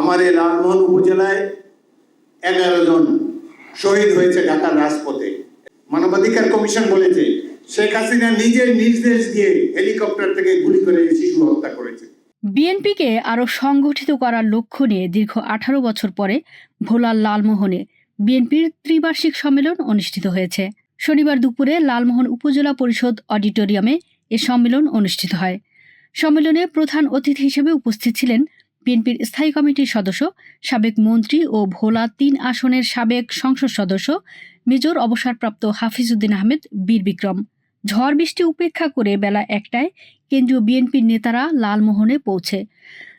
আমার এই লালমোহন উপজেলায় এগারো জন শহীদ হয়েছে ঢাকার রাজপথে। মানবাধিকার কমিশন বলেছে, শেখ হাসিনা নিজের নির্দেশ দিয়ে হেলিকপ্টার থেকে গুলি করে শিশু হত্যা করেছে। বিএনপিকে আরও সংগঠিত করার লক্ষ্য নিয়ে দীর্ঘ আঠারো বছর পরে ভোলার লালমোহনে বিএনপির ত্রিবার্ষিক সম্মেলন অনুষ্ঠিত হয়েছে। শনিবার দুপুরে লালমোহন উপজেলা পরিষদ অডিটোরিয়ামে এ সম্মেলন অনুষ্ঠিত হয়। সম্মেলনে প্রধান অতিথি হিসেবে উপস্থিত ছিলেন বিএনপির স্থায়ী কমিটির সদস্য, সাবেক মন্ত্রী ও ভোলা তিন আসনের সাবেক সংসদ সদস্য, মেজর অবসরপ্রাপ্ত হাফিজউদ্দিন আহমেদ, বীর বিক্রম। ঝড় বৃষ্টি উপেক্ষা করে বেলা একটায় কেন্দ্রীয় বিএনপির নেতারা লালমোহনে পৌঁছে।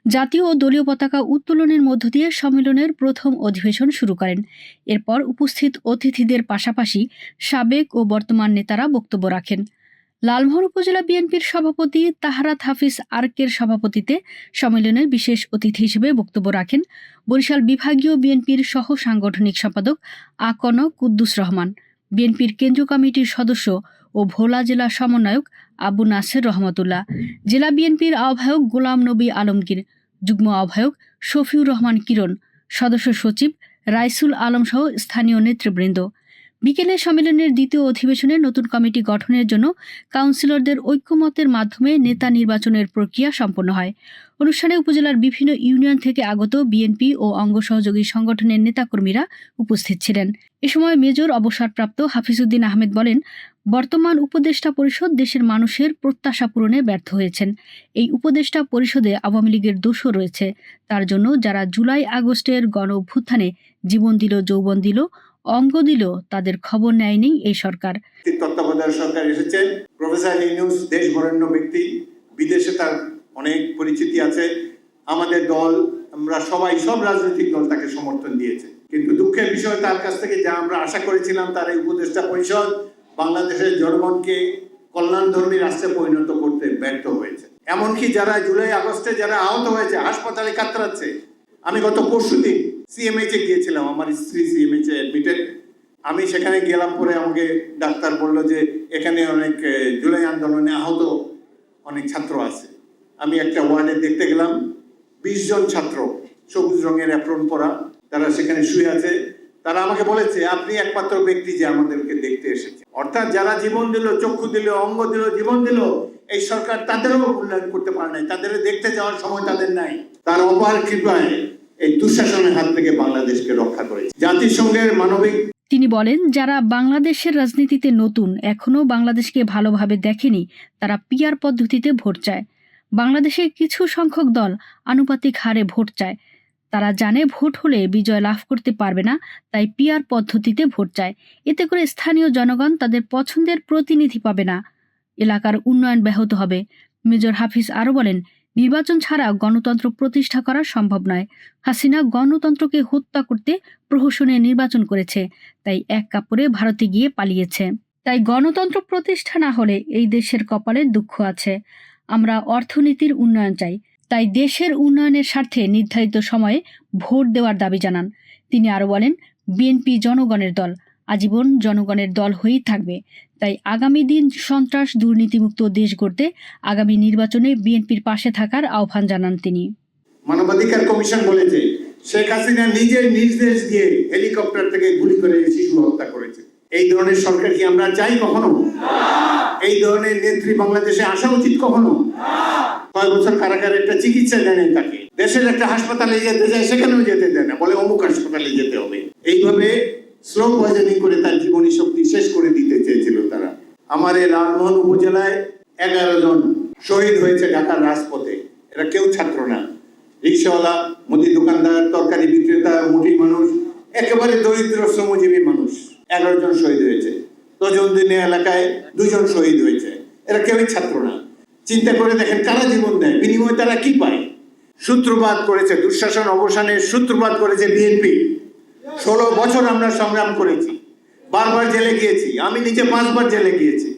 জাতীয় ও দলীয় পতাকা উত্তোলনের মধ্য দিয়ে সম্মেলনের প্রথম অধিবেশন শুরু করেন। এরপর উপস্থিত অতিথিদের পাশাপাশি সাবেক ও বর্তমান নেতারা বক্তব্য রাখেন। লালমোহন উপজেলা বিএনপির সভাপতি তাহারাত হাফিজ আর্কের সভাপতিতে সম্মেলনের বিশেষ অতিথি হিসেবে বক্তব্য রাখেন বরিশাল বিভাগীয় বিএনপির সহ সাংগঠনিক সম্পাদক আকন কুদ্দুস রহমান, বিএনপির কেন্দ্রীয় কমিটির সদস্য ও ভোলা জেলা সমন্বয়ক আবু নাসের রহমতুল্লাহ, জেলা বিএনপির আহ্বায়ক গোলাম নবী আলমগীর, যুগ্ম আহ্বায়ক শফিউর রহমান কিরণ, সদস্য সচিব রাইসুল আলম সহ স্থানীয় নেতৃবৃন্দ। বিকেলে সম্মেলনের দ্বিতীয় অধিবেশনে নতুন কমিটি গঠনের জন্য কাউন্সিলরদের ঐক্যমতের মাধ্যমে নেতা নির্বাচনের প্রক্রিয়া সম্পন্ন হয়। অনুষ্ঠানে উপজেলার বিভিন্ন ইউনিয়ন থেকে আগত বিএনপি ও অঙ্গ সহযোগী সংগঠনের নেতাকর্মীরা উপস্থিত ছিলেন। এ সময় মেজর অবসরপ্রাপ্ত হাফিজউদ্দিন আহমেদ বলেন, বর্তমান উপদেষ্টা পরিষদ দেশের মানুষের প্রত্যাশা পূরণে ব্যর্থ হয়েছেন। এই উপদেষ্টা পরিষদে আওয়ামী লীগের দোষও রয়েছে। তার জন্য যারা জুলাই আগস্টের গণ অভ্যুত্থানে জীবন দিল, যৌবন দিল অঙ্গ দিল, তাদের খবর নেয়নি এই সরকার। তত্ত্বাবধায়ক সরকার প্রফেসর দেশ বরেণ্য ব্যক্তি। বিদেশে তার অনেক পরিচিতি আছে। আমাদের দল, আমরা সবাই, সব রাজনৈতিক দল তাকে সমর্থন দিয়েছে। কিন্তু দুঃখের বিষয় তার কাছ থেকে, যা আমরা আশা করেছিলাম তার এই উপদেষ্টা পরিষদ, বাংলাদেশের জনগণকে কল্যাণধর্মী রাষ্ট্রে পরিণত করতে ব্যর্থ হয়েছে। এমনকি যারা জুলাই আগস্টে যারা আহত হয়েছে, হাসপাতালে কাতরাচ্ছে আমি গত পরশু দিন সিএমএইচ গিয়েছিলাম, আমার স্ত্রী এ অ্যাডমিটেড আমি সেখানে গেলাম পরে আমাকে ডাক্তার বলল যে এখানে অনেক জুলাই আন্দোলনে আহত অনেক ছাত্র আছে। আমি একটা ওয়ার্ডে দেখতে গেলাম, বিশ জন ছাত্র, সবুজ রঙের অ্যাপ্রন পরা, তারা সেখানে শুয়ে আছে। তারা আমাকে বলেছে, আপনি একমাত্র ব্যক্তি যে আমাদেরকে দেখতে এসেছে। অর্থাৎ যারা জীবন দিল, চক্ষু দিল, অঙ্গ দিল, জীবন দিল, এই সরকার তাদেরও মূল্যায়ন করতে পারে নাই। তাদের দেখতে যাওয়ার সময় তাদের নাই। তার অপার কৃপায় এই দুঃশাসনের হাত থেকে বাংলাদেশকে রক্ষা করেছে। জাতিসংঘের মানবিক তিনি বলেন, যারা বাংলাদেশের রাজনীতিতে নতুন, এখনও বাংলাদেশকে ভালোভাবে দেখেনি, তারা পিয়ার পদ্ধতিতে ভোট চায়। বাংলাদেশে কিছু সংখ্যক দল আনুপাতিক হারে ভোট চায়। তারা জানে ভোট হলে বিজয় লাভ করতে পারবে না, তাই পিয়ার পদ্ধতিতে ভোট চায়। এতে করে স্থানীয় জনগণ তাদের পছন্দের প্রতিনিধি পাবে না। এলাকার উন্নয়ন ব্যাহত হবে। মেজর হাফিজ আরও বলেন নির্বাচন ছাড়া গণতন্ত্র প্রতিষ্ঠা করা সম্ভব নয়। হাসিনা গণতন্ত্রকে হত্যা করতে প্রহসনে নির্বাচন করেছে, তাই এক কাপড়ে ভারতে গিয়ে পালিয়েছে। তাই গণতন্ত্র প্রতিষ্ঠা না হলে এই দেশের কপালে দুঃখ আছে। আমরা অর্থনীতির উন্নয়ন চাই, তাই দেশের উন্নয়নের স্বার্থে নির্ধারিত সময়ে ভোট দেওয়ার দাবি জানান। তিনি আরও বলেন, বিএনপি জনগণের দল আজীবন জনগণের দল হয়েই থাকবে। তাই আগামী দিন সন্ত্রাস, দুর্নীতিমুক্ত দেশ গড়তে আগামী নির্বাচনে বিএনপির পাশে থাকার আহ্বান জানান তিনি। মানবাধিকার কমিশন বলেছে, শেখ হাসিনা নিজের নির্দেশ দিয়ে হেলিকপ্টার থেকে গুলি করে শিশু হত্যা করেছে। এই ধরনের সরকার কি আমরা চাই কখনো? এই ধরনের নেত্রী বাংলাদেশে আসা উচিত কখনো? ছয় বছর কারাগারে একটা চিকিৎসা দেয় নাই তাকে। দেশের একটা হাসপাতালে যেতে যায় সেখানেও যেতে দেয় না। বলে অমুক হাসপাতালে যেতে হবে। এইভাবে স্লো পয়জনিং করে তার জীবনী শক্তি শেষ করে দিতে চেয়েছিল তারা। আমার এই লালমোহন উপজেলায় এগারো জন শহীদ হয়েছে ঢাকার রাজপথে। এরা কেউ ছাত্র না। রিক্সাওয়ালা, মুদি দোকানদার, তরকারি বিক্রেতা মুঠি মানুষ, একেবারে দরিদ্র শ্রমজীবী মানুষ। এগারো জন শহীদ হয়েছে। দিনে এলাকায় দুজন শহীদ হয়েছে। এরা কেউই ছাত্র না। চিন্তা করে দেখেন কারা জীবন দেয়? বিনিময়ে তারা কি পায়? সূত্রপাত করেছে, দুঃশাসন অবসানের সূত্রপাত করেছে বিএনপি। ষোলো বছর আমরা সংগ্রাম করেছি। বারবার জেলে গিয়েছি। আমি নিজে পাঁচবার জেলে গিয়েছি।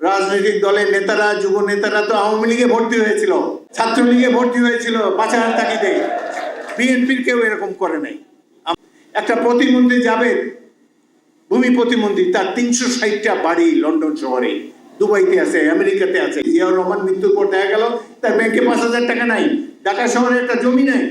রাজনৈতিক দলের নেতারা, যুব নেতারা তো আওয়ামী লীগে ভর্তি হয়েছিল। ছাত্রলীগে ভর্তি হয়েছিল বাঁচার তাগিদে বিএনপির কেউ এরকম করে নাই। একটা প্রতিমন্ত্রী যাবে, ভূমি প্রতিমন্ত্রী, তার তিনশো ষাটটা বাড়ি লন্ডন শহরে। দুবাইতে আছে, আমেরিকাতে আছে। জিয়াউর রহমান মৃত্যুর পর দেখা গেল, তার ব্যাংকে পাঁচ হাজার টাকা নাই। ঢাকা শহরে একটা জমি নাই।